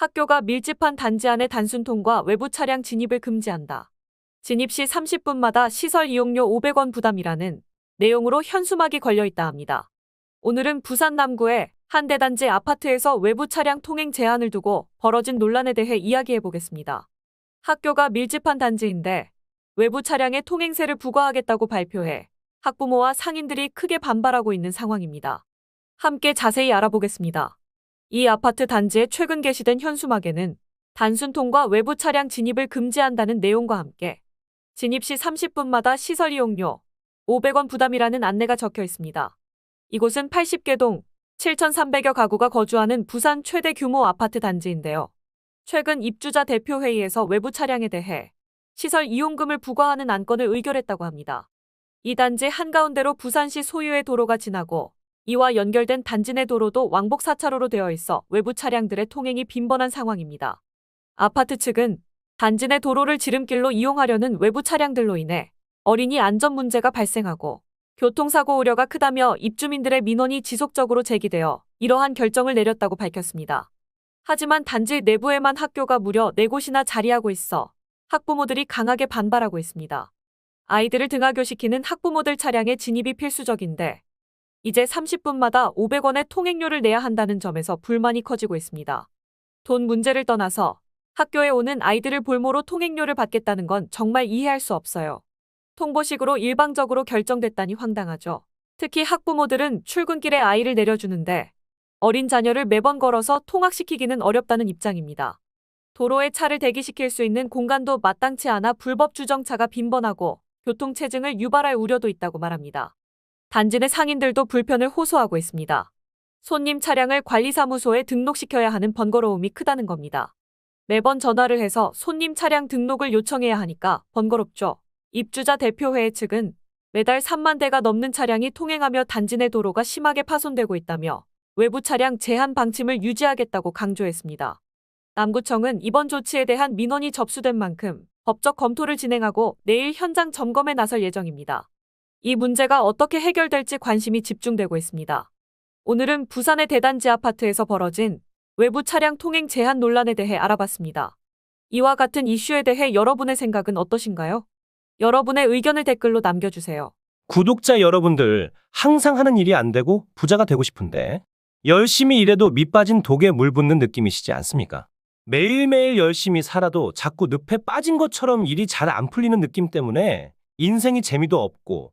학교가 밀집한 단지 안에 단순 통과 외부 차량 진입을 금지한다. 진입 시 30분마다 시설 이용료 500원 부담이라는 내용으로 현수막이 걸려 있다 합니다. 오늘은 부산 남구의 한 대단지 아파트에서 외부 차량 통행 제한을 두고 벌어진 논란에 대해 이야기해 보겠습니다. 학교가 밀집한 단지인데 외부 차량의 통행세를 부과하겠다고 발표해 학부모와 상인들이 크게 반발하고 있는 상황입니다. 함께 자세히 알아보겠습니다. 이 아파트 단지에 최근 게시된 현수막에는 단순 통과 외부 차량 진입을 금지한다는 내용과 함께 진입 시 30분마다 시설 이용료 500원 부담이라는 안내가 적혀 있습니다. 이곳은 80개 동 7,300여 가구가 거주하는 부산 최대 규모 아파트 단지인데요. 최근 입주자 대표회의에서 외부 차량에 대해 시설 이용금을 부과하는 안건을 의결했다고 합니다. 이 단지 한가운데로 부산시 소유의 도로가 지나고 이와 연결된 단지 내 도로도 왕복 4차로로 되어 있어 외부 차량들의 통행이 빈번한 상황입니다. 아파트 측은 단지 내 도로를 지름길로 이용하려는 외부 차량들로 인해 어린이 안전 문제가 발생하고 교통사고 우려가 크다며 입주민들의 민원이 지속적으로 제기되어 이러한 결정을 내렸다고 밝혔습니다. 하지만 단지 내부에만 학교가 무려 4곳이나 자리하고 있어 학부모들이 강하게 반발하고 있습니다. 아이들을 등하교시키는 학부모들 차량의 진입이 필수적인데 이제 30분마다 500원의 통행료를 내야 한다는 점에서 불만이 커지고 있습니다. 돈 문제를 떠나서 학교에 오는 아이들을 볼모로 통행료를 받겠다는 건 정말 이해할 수 없어요. 통보식으로 일방적으로 결정됐다니 황당하죠. 특히 학부모들은 출근길에 아이를 내려주는데 어린 자녀를 매번 걸어서 통학시키기는 어렵다는 입장입니다. 도로에 차를 대기시킬 수 있는 공간도 마땅치 않아 불법 주정차가 빈번하고 교통체증을 유발할 우려도 있다고 말합니다. 단지 내 상인들도 불편을 호소하고 있습니다. 손님 차량을 관리사무소에 등록시켜야 하는 번거로움이 크다는 겁니다. 매번 전화를 해서 손님 차량 등록을 요청해야 하니까 번거롭죠. 입주자 대표회의 측은 매달 3만 대가 넘는 차량이 통행하며 단지 내 도로가 심하게 파손되고 있다며 외부 차량 제한 방침을 유지하겠다고 강조했습니다. 남구청은 이번 조치에 대한 민원이 접수된 만큼 법적 검토를 진행하고 내일 현장 점검에 나설 예정입니다. 이 문제가 어떻게 해결될지 관심이 집중되고 있습니다. 오늘은 부산의 대단지 아파트에서 벌어진 외부 차량 통행 제한 논란에 대해 알아봤습니다. 이와 같은 이슈에 대해 여러분의 생각은 어떠신가요? 여러분의 의견을 댓글로 남겨주세요. 구독자 여러분들, 항상 하는 일이 안 되고 부자가 되고 싶은데, 열심히 일해도 밑 빠진 독에 물 붓는 느낌이시지 않습니까? 매일매일 열심히 살아도 자꾸 늪에 빠진 것처럼 일이 잘 안 풀리는 느낌 때문에 인생이 재미도 없고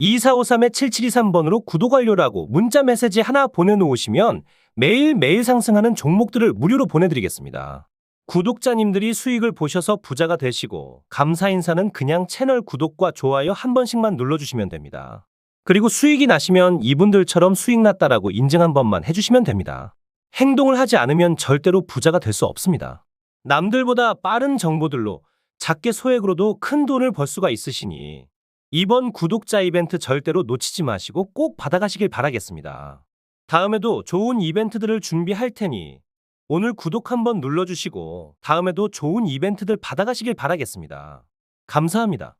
010-2453-7723번으로 구독 완료라고 문자 메시지 하나 보내놓으시면 매일매일 상승하는 종목들을 무료로 보내드리겠습니다. 구독자님들이 수익을 보셔서 부자가 되시고 감사 인사는 그냥 채널 구독과 좋아요 한 번씩만 눌러주시면 됩니다. 그리고 수익이 나시면 이분들처럼 수익 났다라고 인증 한 번만 해주시면 됩니다. 행동을 하지 않으면 절대로 부자가 될 수 없습니다. 남들보다 빠른 정보들로 작게 소액으로도 큰 돈을 벌 수가 있으시니 이번 구독자 이벤트 절대로 놓치지 마시고 꼭 받아가시길 바라겠습니다. 다음에도 좋은 이벤트들을 준비할 테니 오늘 구독 한번 눌러주시고 다음에도 좋은 이벤트들 받아가시길 바라겠습니다. 감사합니다.